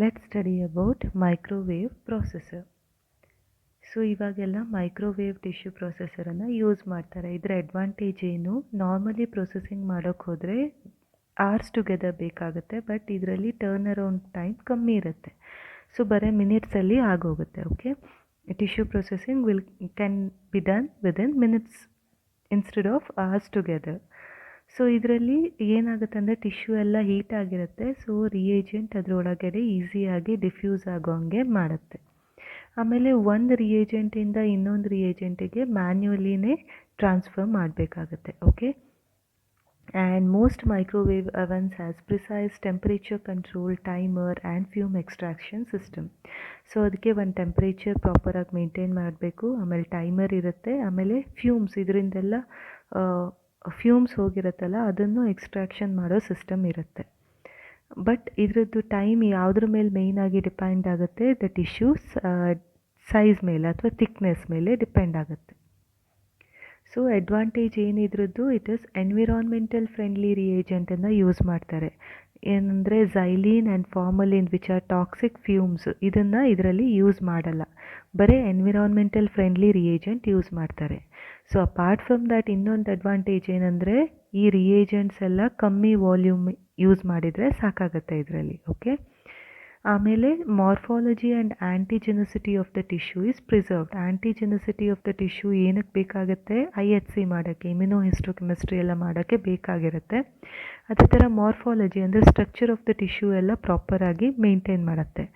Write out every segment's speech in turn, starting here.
Let study about microwave processor so ಇವಾಗೆಲ್ಲ microwave tissue ಪ್ರೊಸೆಸರನ್ನು use ಮಾಡ್ತಾರೆ. ಇದರ ಅಡ್ವಾಂಟೇಜ್ ಏನು? ನಾರ್ಮಲಿ ಪ್ರೊಸೆಸಿಂಗ್ ಮಾಡೋಕ್ಕೆ ಹೋದರೆ ಆರ್ಸ್ ಟುಗೆದರ್ ಬೇಕಾಗುತ್ತೆ ಬಟ್ ಇದರಲ್ಲಿ ಟರ್ನ್ ಅರೌಂಡ್ ಟೈಮ್ ಕಮ್ಮಿ ಇರುತ್ತೆ. ಸೊ ಬರೀ ಮಿನಿಟ್ಸಲ್ಲಿ ಆಗೋಗುತ್ತೆ okay tissue processing will can be done within minutes instead of hours together so ಇದರಲ್ಲಿ ಏನಾಗುತ್ತೆ ಅಂದರೆ ಟಿಶ್ಯೂ ಎಲ್ಲ ಹೀಟ್ ಆಗಿರುತ್ತೆ. ಸೊ ರಿಯೇಜೆಂಟ್ ಅದರೊಳಗಡೆ ಈಸಿಯಾಗಿ ಡಿಫ್ಯೂಸ್ ಆಗೋ ಹಂಗೆ ಮಾಡುತ್ತೆ. ಆಮೇಲೆ ಒಂದು ರಿಯೇಜೆಂಟಿಂದ ಇನ್ನೊಂದು ರಿಯೇಜೆಂಟಿಗೆ ಮ್ಯಾನ್ಯುವಲಿನೇ ಟ್ರಾನ್ಸ್ಫರ್ ಮಾಡಬೇಕಾಗತ್ತೆ okay and most microwave ovens has precise temperature control timer and fume extraction system so ಅದಕ್ಕೆ ಒಂದು ಟೆಂಪ್ರೇಚರ್ ಪ್ರಾಪರಾಗಿ ಮೇಂಟೈನ್ ಮಾಡಬೇಕು. ಆಮೇಲೆ ಟೈಮರ್ ಇರುತ್ತೆ. ಆಮೇಲೆ ಫ್ಯೂಮ್ಸ್ ಇದರಿಂದೆಲ್ಲ ಫ್ಯೂಮ್ಸ್ ಹೋಗಿರುತ್ತಲ್ಲ, ಅದನ್ನು ಎಕ್ಸ್ಟ್ರಾಕ್ಷನ್ ಮಾಡೋ ಸಿಸ್ಟಮ್ ಇರುತ್ತೆ. ಬಟ್ ಇದರದ್ದು ಟೈಮ್ ಯಾವುದ್ರ ಮೇಲೆ ಮೇಯ್ನಾಗಿ ಡಿಪೆಂಡ್ ಆಗುತ್ತೆ ದ ಟಿಶ್ಯೂಸ್ ಸೈಜ್ ಮೇಲೆ ಅಥವಾ ಥಿಕ್ನೆಸ್ ಮೇಲೆ ಡಿಪೆಂಡ್ ಆಗುತ್ತೆ. ಸೊ ಅಡ್ವಾಂಟೇಜ್ ಏನಿದ್ರದ್ದು ಇಟ್ ಇಸ್ ಎನ್ವಿರಾನ್ಮೆಂಟಲ್ ಫ್ರೆಂಡ್ಲಿ ರಿಯೇಜೆಂಟನ್ನು ಯೂಸ್ ಮಾಡ್ತಾರೆ. ಏನಂದರೆ xylene and formalin which are toxic fumes ಇದನ್ನು ಇದರಲ್ಲಿ ಯೂಸ್ ಮಾಡಲ್ಲ. ಬರೀ ಎನ್ವಿರಾನ್ಮೆಂಟಲ್ ಫ್ರೆಂಡ್ಲಿ ರಿಯೇಜೆಂಟ್ ಯೂಸ್ ಮಾಡ್ತಾರೆ. ಸೊ ಅಪಾರ್ಟ್ ಫ್ರಮ್ ದ್ಯಾಟ್ ಇನ್ನೊಂದು ಅಡ್ವಾಂಟೇಜ್ ಏನಂದರೆ ಈ ರಿಯೇಜೆಂಟ್ಸ್ ಎಲ್ಲ ಕಮ್ಮಿ ವಾಲ್ಯೂಮ್ ಯೂಸ್ ಮಾಡಿದರೆ ಸಾಕಾಗುತ್ತೆ ಇದರಲ್ಲಿ ಓಕೆ ಆಮೇಲೆ morphology and antigenicity of the tissue is preserved. Antigenicity of the tissue ಏನಕ್ಕೆ ಬೇಕಾಗುತ್ತೆ? ಐ ಎಚ್ ಸಿ ಮಾಡೋಕ್ಕೆ, ಇಮ್ಯುನೋ ಹಿಸ್ಟೋಕೆಮಿಸ್ಟ್ರಿ ಎಲ್ಲ ಮಾಡೋಕ್ಕೆ ಬೇಕಾಗಿರುತ್ತೆ. ಅದೇ ಥರ ಮಾರ್ಫಾಲಜಿ ಅಂದರೆ ಸ್ಟ್ರಕ್ಚರ್ ಆಫ್ ದ ಟಿಶ್ಯೂ ಎಲ್ಲ ಪ್ರಾಪರಾಗಿ ಮೇಂಟೈನ್ ಮಾಡುತ್ತೆ.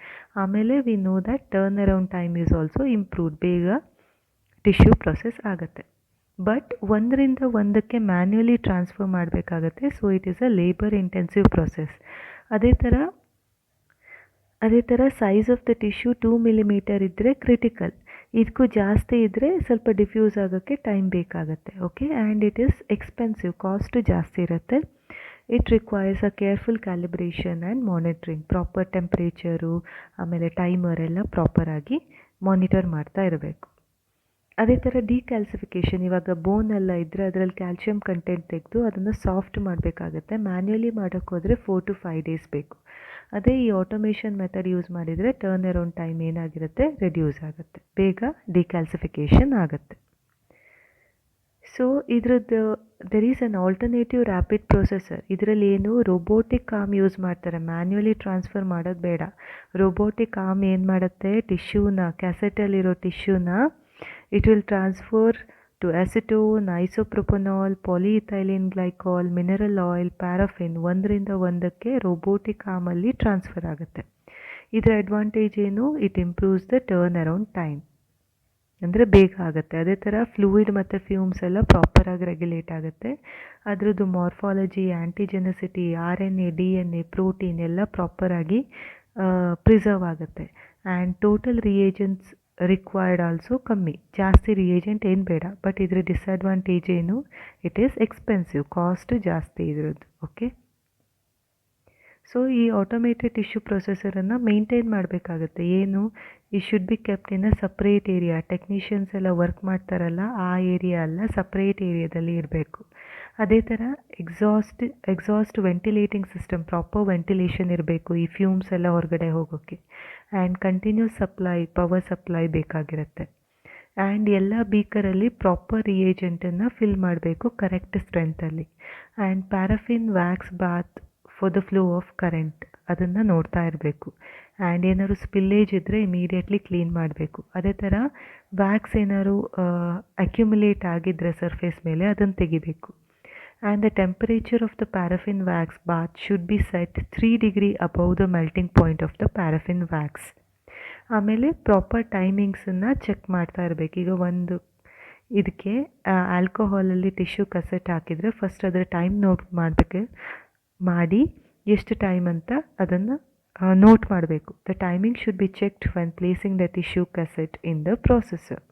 ಆಮೇಲೆ we know that turn around time is also improved. ಬೇಗ ಟಿಶ್ಯೂ ಪ್ರೊಸೆಸ್ ಆಗುತ್ತೆ. ಬಟ್ ಒಂದರಿಂದ ಒಂದಕ್ಕೆ ಮ್ಯಾನ್ಯುಲಿ ಟ್ರಾನ್ಸ್ಫರ್ ಮಾಡಬೇಕಾಗತ್ತೆ, so it is a labour intensive process. ಅದೇ ಥರ ಅದೇ ಥರ size of the tissue two millimetre ಇದ್ದರೆ ಕ್ರಿಟಿಕಲ್ ಇದಕ್ಕೂ ಜಾಸ್ತಿ ಇದ್ದರೆ ಸ್ವಲ್ಪ ಡಿಫ್ಯೂಸ್ ಆಗೋಕ್ಕೆ ಟೈಮ್ ಬೇಕಾಗುತ್ತೆ okay and it is expensive cost ಜಾಸ್ತಿ ಇರುತ್ತೆ. It requires a careful calibration and monitoring proper temperature ಆಮೇಲೆ ಟೈಮರ್ ಎಲ್ಲ ಪ್ರಾಪರಾಗಿ ಮಾನಿಟರ್ ಮಾಡ್ತಾ ಇರಬೇಕು. ಅದೇ ಥರ ಡಿಕ್ಯಾಲ್ಸಿಫಿಕೇಷನ್ ಇವಾಗ ಬೋನ್ ಎಲ್ಲ ಇದ್ದರೆ ಅದರಲ್ಲಿ ಕ್ಯಾಲ್ಶಿಯಂ ಕಂಟೆಂಟ್ ತೆಗೆದು ಅದನ್ನು ಸಾಫ್ಟ್ ಮಾಡಬೇಕಾಗತ್ತೆ. ಮ್ಯಾನ್ಯಲಿ ಮಾಡೋಕ್ಕೋದ್ರೆ ಫೋರ್ ಟು ಫೈವ್ ಡೇಸ್ ಬೇಕು. ಅದೇ ಈ ಆಟೋಮೇಷನ್ ಮೆಥಡ್ ಯೂಸ್ ಮಾಡಿದರೆ ಟರ್ನ್ ಅರೌಂಡ್ ಟೈಮ್ ಏನಾಗಿರುತ್ತೆ? ರೆಡ್ಯೂಸ್ ಆಗುತ್ತೆ. ಬೇಗ ಡಿಕ್ಯಾಲ್ಸಿಫಿಕೇಷನ್ ಆಗುತ್ತೆ. ಸೊ ಇದ್ರದ್ದು there is an alternative rapid processor ಇದರಲ್ಲಿ ಏನು? ರೋಬೋಟಿಕ್ ಕಾಮ್ ಯೂಸ್ ಮಾಡ್ತಾರೆ. ಮ್ಯಾನ್ಯುಯಲಿ ಟ್ರಾನ್ಸ್ಫರ್ ಮಾಡೋದು ಬೇಡ. ರೋಬೋಟಿಕ್ ಕಾಮ್ ಏನು ಮಾಡುತ್ತೆ? ಟಿಶ್ಯೂನ ಕ್ಯಾಸೆಟಲ್ಲಿರೋ ಟಿಶ್ಯೂನ it will transfer to acetone, isopropanoಲ್ polyethylene glycol mineral oil paraffin ಒಂದರಿಂದ ಒಂದಕ್ಕೆ ರೋಬೋಟಿಕ್ ಆಮಲ್ಲಿ ಟ್ರಾನ್ಸ್ಫರ್ ಆಗುತ್ತೆ. ಇದರ ಅಡ್ವಾಂಟೇಜ್ ಏನು? It improves the turn around time ಅಂದರೆ ಬೇಗ ಆಗುತ್ತೆ. ಅದೇ ಥರ ಫ್ಲೂಯಿಡ್ ಮತ್ತು ಫ್ಯೂಮ್ಸ್ ಎಲ್ಲ ಪ್ರಾಪರಾಗಿ ರೆಗ್ಯುಲೇಟ್ ಆಗುತ್ತೆ. ಅದರದ್ದು morphology antigenicity R N A D N A protein ಎಲ್ಲ ಪ್ರಾಪರಾಗಿ ಪ್ರಿಸರ್ವ್ ಆಗುತ್ತೆ. And total reagents required also ಕಮ್ಮಿ. ಜಾಸ್ತಿ ರಿಯೇಜೆಂಟ್ ಏನು ಬೇಡ ಬಟ್ ಇದರ ಡಿಸ್ಅಡ್ವಾಂಟೇಜ್ ಏನು? ಇಟ್ ಈಸ್ ಎಕ್ಸ್ಪೆನ್ಸಿವ್ ಕಾಸ್ಟ್ ಜಾಸ್ತಿ ಇದ್ರದ್ದು ಓಕೆ ಸೊ ಈ ಆಟೋಮೇಟೆಡ್ ಟಿಶ್ಯೂ ಪ್ರೊಸೆಸರನ್ನು ಮೇಂಟೈನ್ ಮಾಡಬೇಕಾಗುತ್ತೆ. ಏನು? ಈ should be kept in a separate area technicians ಎಲ್ಲ ವರ್ಕ್ ಮಾಡ್ತಾರಲ್ಲ, ಆ ಏರಿಯಾ ಅಲ್ಲ ಸಪ್ರೇಟ್ ಏರಿಯಾದಲ್ಲಿ ಇರಬೇಕು. ಅದೇ ಥರ exhaust exhaust ventilating system proper ventilation ಇರಬೇಕು ಈ ಫ್ಯೂಮ್ಸ್ ಎಲ್ಲ ಹೊರಗಡೆ ಹೋಗೋಕ್ಕೆ. And continuous supply power supply ಬೇಕಾಗಿರುತ್ತೆ. ಆ್ಯಂಡ್ ಎಲ್ಲ ಬೀಕರಲ್ಲಿ ಪ್ರಾಪರ್ ರಿಯೇಜೆಂಟನ್ನು ಫಿಲ್ ಮಾಡಬೇಕು correct ಸ್ಟ್ರೆಂತಲ್ಲಿ and paraffin wax bath for the flow of current ಅದನ್ನು ನೋಡ್ತಾ ಇರಬೇಕು. ಆ್ಯಂಡ್ ಏನಾದ್ರು ಸ್ಪಿಲ್ಲೇಜ್ ಇದ್ದರೆ ಇಮಿಡಿಯೇಟ್ಲಿ ಕ್ಲೀನ್ ಮಾಡಬೇಕು. ಅದೇ ಥರ ವ್ಯಾಕ್ಸ್ ಏನಾದ್ರು ಅಕ್ಯುಮುಲೇಟ್ ಆಗಿದ್ದರೆ ಸರ್ಫೇಸ್ ಮೇಲೆ ಅದನ್ನು ತೆಗಿಬೇಕು. And the temperature of the paraffin wax bath should be set three degree above the melting point of the paraffin wax ಆಮೇಲೆ ಪ್ರಾಪರ್ ಟೈಮಿಂಗ್ಸನ್ನು ಚೆಕ್ ಮಾಡ್ತಾ ಇರಬೇಕು. ಈಗ ಒಂದು ಇದಕ್ಕೆ ಆಲ್ಕೋಹಾಲಲ್ಲಿ ಟಿಶ್ಯೂ ಕಸೆಟ್ ಹಾಕಿದರೆ ಫಸ್ಟ್ ಅದರ ಟೈಮ್ ನೋಟ್ ಮಾಡಬೇಕು. ಮಾಡಿ ಎಷ್ಟು ಟೈಮ್ ಅಂತ ಅದನ್ನು ನೋಟ್ ಮಾಡಬೇಕು. The timing should be checked when placing the tissue cassette in the processor